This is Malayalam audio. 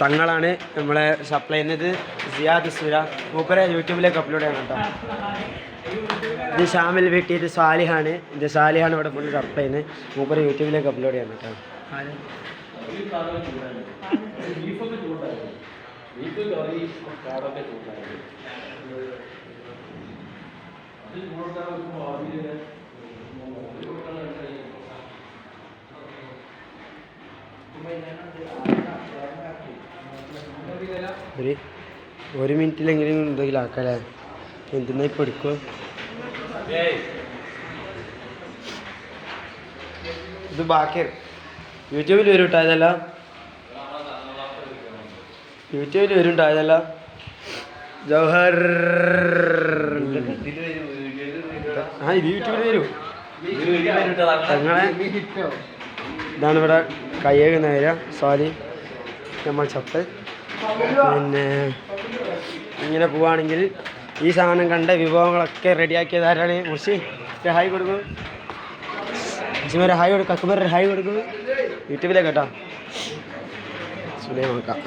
തങ്ങളാണ് നമ്മളെ സപ്ലൈ ചെയ്യുന്നത്. സിയാദ് സുര മൂപ്പരെ യൂട്യൂബിലേക്ക് അപ്ലോഡ് ചെയ്യണം കേട്ടോ ഇത് ഷാമിൽ വീട്ടി ഇത് സാലിഹാണ്. ഇത് സാലിഹാണ് ഇവിടെ കൊണ്ട് സപ്ലൈ ചെയ്യുന്നത്. മൂപ്പരെ യൂട്യൂബിലേക്ക് അപ്ലോഡ് ചെയ്യണം കേട്ടോ ഒരു ഒരു മിനിറ്റിലെങ്കിലും എന്തെങ്കിലും ആക്കാല്ലേ? എന്തിനാ ഇപ്പം എടുക്കുക ഇത് ബാക്കി യൂട്യൂബിൽ വരും കേട്ടോ ഇതല്ല. യൂട്യൂബിൽ വരും കേട്ടോ ഇതല്ല. ജവഹർ ആ ഇത് യൂട്യൂബിൽ വരും. തങ്ങളെ ഇതാണ് ഇവിടെ കയ്യേകുന്ന വരിക സോറി നമ്മൾ ചപ്പ് പിന്നെ ഇങ്ങനെ പോവുകയാണെങ്കിൽ ഈ സാധനം കണ്ട വിഭവങ്ങളൊക്കെ റെഡിയാക്കിയത് ആരാണ് മുർഷി? ഒരു ഹായ് കൊടുക്കും. ഒരു ഹായ് കൊടുക്കും അക്ബർ ഹായ് കൊടുക്കും. യൂട്യൂബിലേക്ക് കേട്ടോ. നോക്കാം